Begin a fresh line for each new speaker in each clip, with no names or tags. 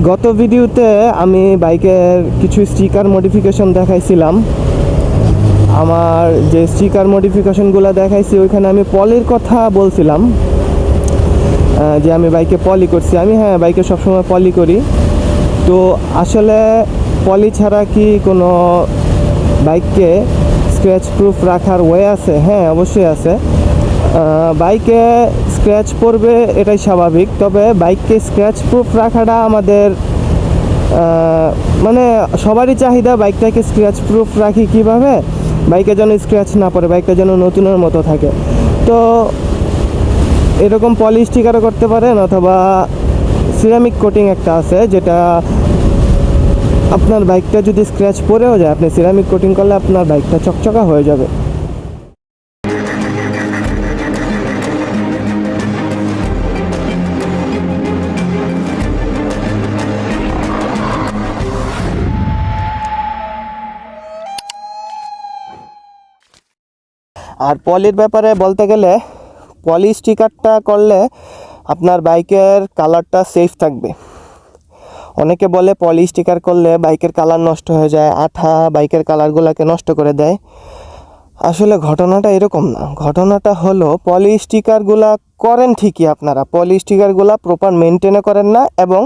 গত ভিডিওতে আমি বাইকের কিছু স্টিকার মডিফিকেশন দেখাইছিলাম। আমার যে স্টিকার মডিফিকেশনগুলো দেখাইছি, ওইখানে আমি পলির কথা বলছিলাম যে আমি বাইকে পলি করছি। আমি হ্যাঁ বাইকে সবসময় পলি করি। তো আসলে পলি ছাড়া কি কোনো বাইককে স্ক্র্যাচ প্রুফ রাখার ওয়ে আছে? হ্যাঁ অবশ্যই আছে। বাইকে স্ক্র্যাচ পড়বে এটাই স্বাভাবিক। তবে বাইককে স্ক্র্যাচ প্রুফ রাখাটা আমাদের মানে সবারই চাহিদা বাইকটাকে স্ক্র্যাচ প্রুফ রাখি কীভাবে? বাইকে যেন স্ক্র্যাচ না পড়ে, বাইকটা যেন নতুনের মতো থাকে। তো এরকম পলি স্টিকারও করতে পারেন, অথবা সিরামিক কোটিং একটা আছে, যেটা আপনার বাইকটা যদি স্ক্র্যাচ পড়েও যায়, আপনি সিরামিক কোটিং করলে আপনার বাইকটা চকচকা হয়ে যাবে। আর পলির ব্যাপারে বলতে গেলে, পলি স্টিকারটা করলে আপনার বাইকের কালারটা সেফ থাকবে। অনেকে বলে পলি স্টিকার করলে বাইকের কালার নষ্ট হয়ে যায়, আঠা বাইকের কালারগুলোকে নষ্ট করে দেয়। আসলে ঘটনাটা এরকম না। ঘটনাটা হলো, পলি স্টিকারগুলা করেন ঠিকই আপনারা। পলি স্টিকারগুলা প্রপার মেনটেনে করেন না এবং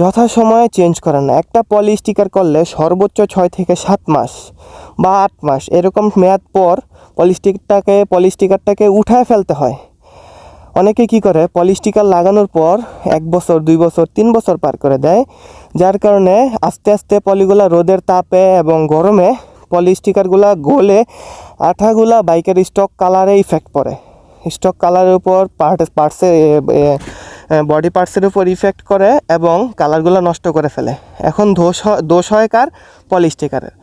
যথাসময়ে চেঞ্জ করেন না। একটা পলি স্টিকার করলে সর্বোচ্চ ছয় থেকে সাত মাস বা আট মাস এরকম মেয়াদ পর পলিস্টিকটাকে পলিস্টিকারটাকে উঠায় ফেলতে হয়। অনেকে কি করে পলিস্টিকার লাগানোর পর এক বছর, দুই বছর, তিন বছর পার করে দেয়, যার কারণে আস্তে আস্তে পলিগুলা রোদের তাপে এবং গরমে পলিস্টিকারগুলা গলে আঠাগুলা বাইকের স্টক কালারে ইফেক্ট পড়ে। স্টক কালারের উপর পার্ট পার্টসের বডি পার্টসের উপর ইফেক্ট করে এবং কালারগুলো নষ্ট করে ফেলে। এখন দোষ দোষ হয় কার? পলিস্টিকারের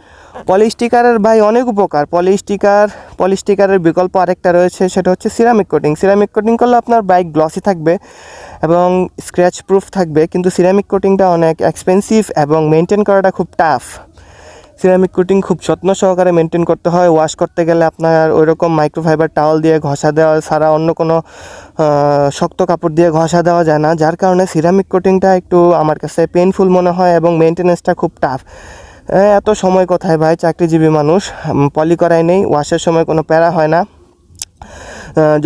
পলিস্টিকারের ভাই অনেক উপকার। পলিস্টিকার পলিস্টিকারের বিকল্প আরেকটা রয়েছে, সেটা হচ্ছে সিরামিক কোটিং সিরামিক কোটিং করলে আপনার বাইক গ্লসি থাকবে এবং স্ক্র্যাচ প্রুফ থাকবে, কিন্তু সিরামিক কোটিংটা অনেক এক্সপেন্সিভ এবং মেনটেন করাটা খুব টাফ সিরামিক কোটিং খুব যত্ন সহকারে মেনটেন করতে হয়। ওয়াশ করতে গেলে আপনার ওই রকম মাইক্রোফাইবার টাওয়াল দিয়ে ঘষা দেওয়া ছাড়া অন্য কোনো শক্ত কাপড় দিয়ে ঘষা দেওয়া যায় না। যার কারণে সিরামিক কোটিংটা একটু আমার কাছে পেনফুল মনে হয় এবং মেনটেনেন্সটা খুব টাফ এত সময় কোথায় ভাই? চাকরিজীবী মানুষ পলি করাই নেই ওয়াশের সময় কোনো প্যারা হয় না।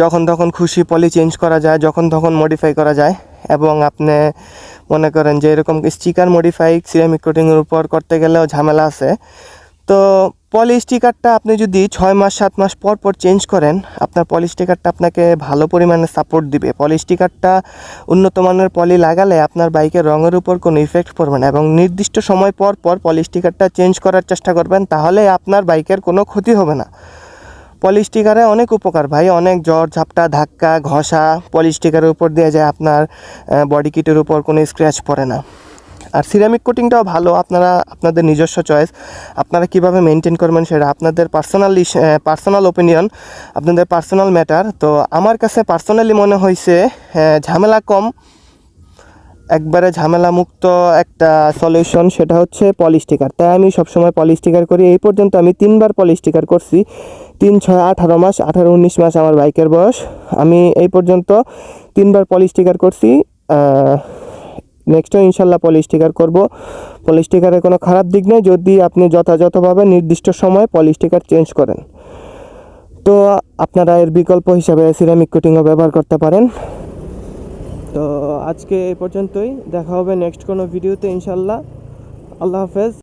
যখন তখন খুশি পলি চেঞ্জ করা যায়, যখন তখন মডিফাই করা যায়। এবং আপনি মনে করেন যে এরকম স্টিকার মডিফাই সিরামিক কোটিংয়ের উপর করতে গেলেও ঝামেলা আছে। তো পলি স্টিকারটা আপনি যদি ছয় মাস, সাত মাস পর পর চেঞ্জ করেন, আপনার পলি স্টিকারটা আপনাকে ভালো পরিমাণে সাপোর্ট দিবে। পলি স্টিকারটা উন্নত মানের পলি লাগালে আপনার বাইকের রঙের উপর কোনো ইফেক্ট পড়বে না এবং নির্দিষ্ট সময় পর পর পলি স্টিকারটা চেঞ্জ করার চেষ্টা করবেন, তাহলে আপনার বাইকের কোনো ক্ষতি হবে না। পলিস্টিকারে অনেক উপকার। ভাই, অনেক জ্বর, ঝাপটা, ধাক্কা, ঘষা পলিস্টিকারের উপর দিয়ে যায় আপনার বডি কিটের উপর কোনো স্ক্র্যাচ পড়ে না। আর সিরামিক কোটিংটাও ভালো, আপনারা, আপনাদের নিজস্ব চয়েস আপনারা কীভাবে মেনটেন করবেন সেটা আপনাদের পার্সোনালি পার্সোনাল ওপিনিয়ন আপনাদের পার্সোনাল ম্যাটার তো আমার কাছে পার্সোনালি মনে হয়েছে ঝামেলা কম একবারে ঝামেলা মুক্ত একটা সলিউশন সেটা হচ্ছে পলিস্টিকার তাই আমি সবসময় পলিস্টিকার করি। এই পর্যন্ত আমি তিনবার পলিস্টিকার করছি। তিন, ছয়, আঠারো মাস, আঠারো, উনিশ মাস আমার বাইকের বয়স। আমি এই পর্যন্ত তিনবার পলিস্টিকার করছি। নেক্সটও ইনশাল্লাহ পলিস্টিকার করব। পলিস্টিকারের কোনো খারাপ দিক নেই। যদি আপনি যথাযথভাবে নির্দিষ্ট সময়ে পলিস্টিকার চেঞ্জ করেন। তো আপনারা এর বিকল্প হিসাবে সিরামিক কোটিংও ব্যবহার করতে পারেন। তো আজকে এই পর্যন্তই। দেখা হবে নেক্সট কোনো ভিডিওতে ইনশাল্লাহ আল্লাহ হাফেজ।